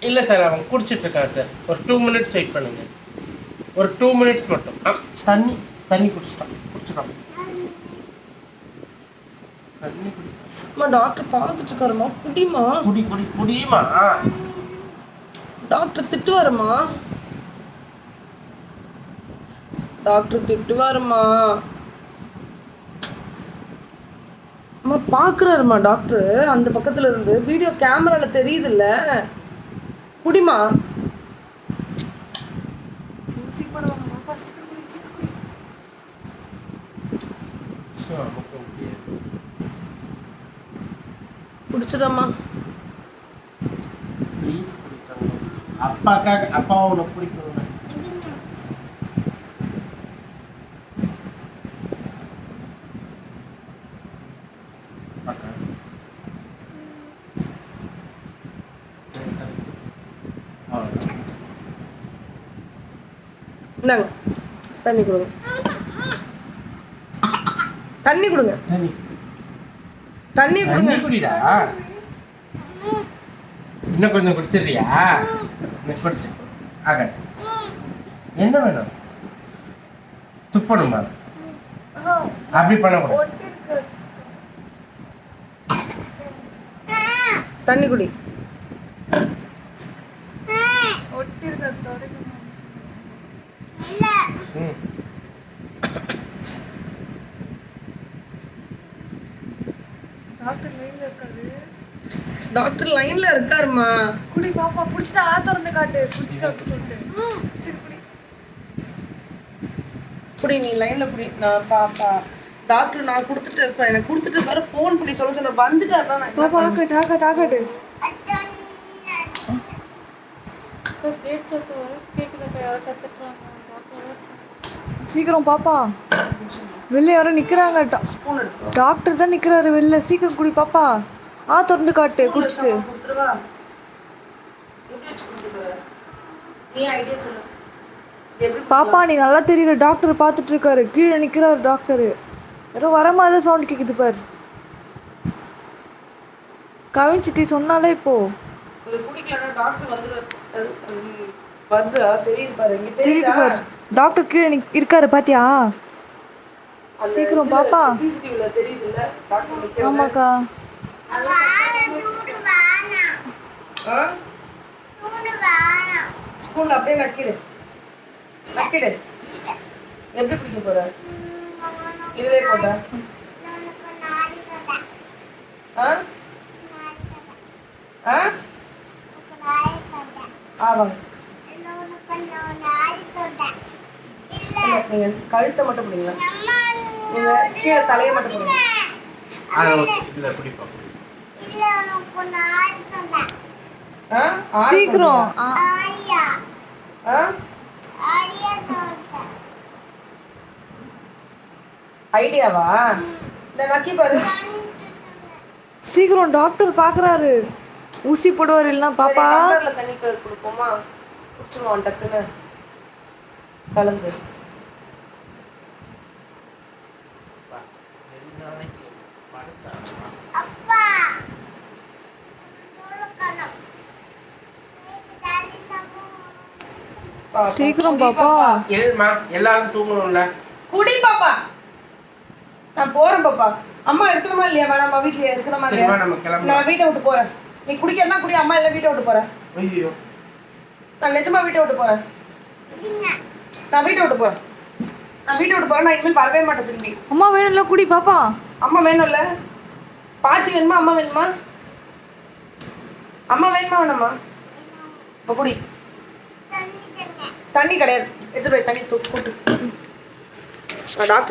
இல்லை சார் அவன் குடிச்சிட்டு இருக்கான் சார். ஒரு டூ மினிட்ஸ் வெயிட் பண்ணுங்க. ஒரு டூ மினிட்ஸ் மட்டும். தண்ணி தண்ணி குடிச்சிட்டான் குடிச்சிட்டான். அம்மா டாக்டர் பார்த்துட்டு இருக்காருமா குடிமா குடி குடி குடியுமா? டாக்டர் திட்டுவாருமா? டாக்டர் திட்டுவாருமா? அம்மா பார்க்குறாருமா டாக்டர் அந்த பக்கத்துல இருந்து. வீடியோ கேமரால தெரியுதுல்ல. குடிமா? ஸோ நமக்கு முடியாது குடிச்சிடம்மா ப்ளீஸ் குடித்தாங்க அப்பாக்காக அப்பா உனக்கு பிடிக்கும் இந்தாங்க. தண்ணி கொடுங்க. தண்ணி கொடுங்க. தண்ணி. தண்ணி கொடுங்க. குடிடா. இன்னும் கொஞ்சம் குடிச்சிடுறியா குடிச்சு ஆக என்ன வேணும்? துப்பணுமா அப்படி பண்ணக்கூடாது தண்ணி குடி. ம் டாக்டர் லைன்ல இருக்காருமா குடி பாப்பா புடிச்சிட்டு ஆ திறந்து காட்டு. குடிச்சிட்டு அப்படி சொல்லிட்டு. சரி குடி. குடி நீ லைன்ல குடி. நான் பாப்பா டாக்டர் நான் கொடுத்துட்டு இருப்பேன் எனக்கு கொடுத்துட்டு இருக்காரு. ஃபோன் பண்ணி சொல்ல சொன்ன வந்துட்டு என்ன பாப்பா ஆக்கட்டு ஆக்கட்டு ஆக்கட்டு கேட் சத்து வர கேக்குதா யாரோ கத்துட்டுறாங்க. சீக்கிரம் பாப்பா. வெளில யாரும் நிற்கிறாங்க டாக்டர் தான் நிற்கிறாரு வெளில. சீக்கிரம் குடி பாப்பா. ஆ திறந்து காட்டு குடிச்சிட்டு. பாப்பா நீ நல்லா தெரியல. டாக்டர் பார்த்துட்டு இருக்காரு. கீழே நிற்கிறாரு டாக்டர் யாரோ வர மாதிரி தான் சவுண்ட் கேட்குது பாரு கவிஞ்சிட்டி சொன்னாலே இப்போ. டாக்டர் அது வருதா தெரியுது பாரு இங்க தெரியுது? பாரு. டாக்டர் கீழே நிக்- இருக்காரு பாத்தியா? சீக்கிரம் பாப்பா. சிசிடிவில தெரியுதுல்ல? டாக்டர் நிக்கிறது ஆமாக்கா. ஆ? ஸ்பூன்ல அப்படியே நக்கிடு. நக்கிடு. எப்படி பிடிக்க போற? இதுலயே போட்ட. ஆ? ஆ? ஆமாங்க கழுத்தை மட்டும் பிடிங்களா? கீழே தலையை மட்டும் பிடிங்க. இதில் சீக்கிரம். ஆ, ஆ? ஐடியாவா? இந்த நக்கி பாரு. சீக்கிரம் டாக்டர் பாக்குறாரு. ஊசி போடுவார் இல்லைன்னா பாப்பா. தண்ணி கொடுப்போமா? குடிச்சிருவான் டக்குன்னு கலந்து. சீக்கிரம் பாப்பா. எதுமா எல்லாரும் தூங்கணும்ல? குடி பாப்பா. நான் போறேன் பாப்பா. அம்மா இருக்கணுமா இல்லையா? வேணாமா வீட்லயே இருக்கணுமா இல்லையா? நம்ம கிளம்பலாம். நான் வீட்டை விட்டு போறேன். நீ குடிக்கிறதா குடி. அம்மா இல்லை வீட்டை விட்டு போறேன். ஐயோ. நான் நிஜமா வீட்டை விட்டு போறேன். நான் வீட்டை விட்டு போறேன். நான் வீட்டை விட்டு போறேன் நான் இனிமேல் வரவே மாட்டேன் திரும்பி. அம்மா வேணும்ல குடி பாப்பா. அம்மா வேணும்ல. பாச்சி வேணுமா அம்மா வேணுமா? அம்மா வேணுமா வேணாமா? இப்போ குடி. தண்ணி கிடையாது. எடுத்துட்டு போய் தண்ணி தூக்கு கூட்டு. நான் டாக்டர்